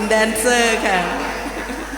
คุณแดนเซอร์ค่ะ